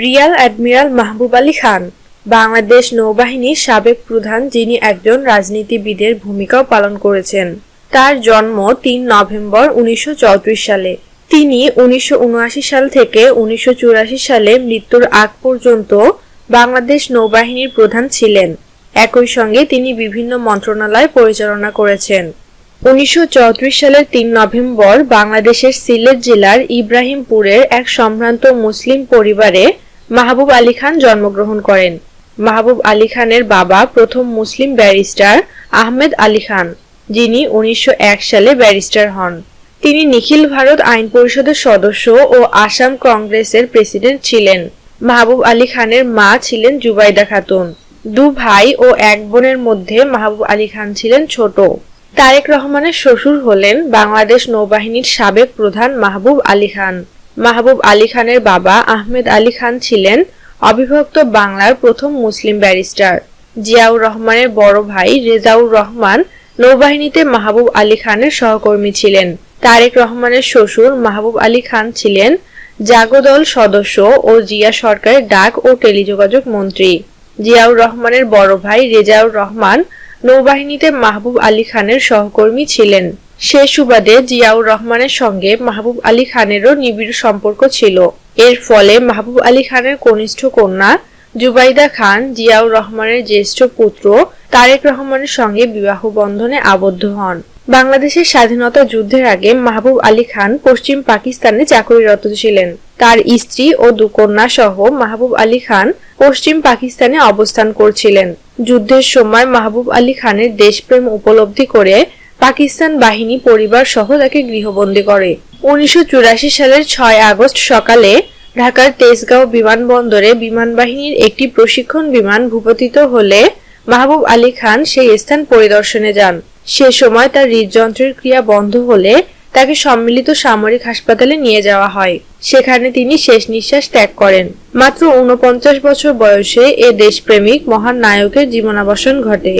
Real admiral Mahbub Ali Khan, Bangladesh নৌবাহিনীর সাবেক প্রধান যিনি একজন রাজনীতিবিদের ভূমিকাও পালন করেছেন। তার জন্ম তিন নভেম্বর উনিশশো চৌত্রিশ সালে। তিনি উনিশশো উনআশি সাল থেকে উনিশশো চুরাশি সালে মৃত্যুর আগ পর্যন্ত বাংলাদেশ নৌবাহিনীর প্রধান ছিলেন। একই সঙ্গে তিনি বিভিন্ন মন্ত্রণালয় পরিচালনা করেছেন। উনিশশো চৌত্রিশ সালের তিন নভেম্বর বাংলাদেশের সিলেট জেলার ইব্রাহিমপুরের এক সম্ভ্রান্ত মুসলিম পরিবারে মাহবুব আলী খান জন্মগ্রহণ করেন। মাহবুব আলী খানের বাবা প্রথম মুসলিম ব্যারিস্টার আহমেদ আলী খান, যিনি উনিশশো এক সালে ব্যারিস্টার হন। তিনি নিখিল ভারত আইন পরিষদের সদস্য ও আসাম কংগ্রেসের প্রেসিডেন্ট ছিলেন। মাহবুব আলী খানের মা ছিলেন জুবাইদা খাতুন। দু ভাই ও এক বোনের মধ্যে মাহবুব আলী খান ছিলেন ছোট। তারেক রহমানের শ্বশুর হলেন বাংলাদেশ নৌবাহিনীর সাবেক প্রধান মাহবুব আলী খান। মাহবুব আলী খানের বাবা আহমেদ আলী খান ছিলেন অবিভক্ত বাংলার প্রথম মুসলিম ব্যারিস্টার। জিয়াউর রহমানের বড় ভাই রেজাউর রহমান নৌবাহিনীতে মাহবুব আলী খানের সহকর্মী ছিলেন। তারেক রহমানের শ্বশুর মাহবুব আলী খান ছিলেন জাগদল সদস্য ও জিয়া সরকারের ডাক ও টেলিযোগাযোগ মন্ত্রী। জিয়াউর রহমানের বড় ভাই রেজাউর রহমান নৌবাহিনীতে মাহবুব আলী খানের সহকর্মী ছিলেন। সে সুবাদে জিয়াউর রহমানের সঙ্গে মাহবুব আলী খানেরও নিবিড় সম্পর্ক ছিল। এর ফলে মাহবুব আলী খানের কনিষ্ঠ কন্যা জুবাইদা খান, জিয়াউর রহমানের জ্যেষ্ঠ পুত্র তারেক রহমানের সঙ্গে বিবাহ বন্ধনে আবদ্ধ হন। বাংলাদেশের স্বাধীনতা যুদ্ধের আগে মাহবুব আলী খান পশ্চিম পাকিস্তানে চাকরিরত ছিলেন। তার স্ত্রী ও দু কন্যা সহ মাহবুব আলী খান পশ্চিম পাকিস্তানে অবস্থান করছিলেন। যুদ্ধের সময় মাহবুব আলী খানের দেশপ্রেম উপলব্ধি করে পাকিস্তান বাহিনী পরিবার সহ তাকে গৃহবন্দী করে। উনিশশো চুরাশি সালের ছয় আগস্ট সকালে ঢাকার তেজগাঁও বিমানবন্দরে বিমান বাহিনীর একটি প্রশিক্ষণ বিমান ভূপতিত হলে মাহবুব আলী খান সেই স্থান পরিদর্শনে যান। সে সময় তার হৃদযন্ত্রের ক্রিয়া বন্ধ হলে তাকে সম্মিলিত সামরিক হাসপাতালে নিয়ে যাওয়া হয়। সেখানে তিনি শেষ নিঃশ্বাস ত্যাগ করেন। মাত্র উনপঞ্চাশ বছর বয়সে এ দেশপ্রেমিক মহান নায়কের জীবনাবসান ঘটে।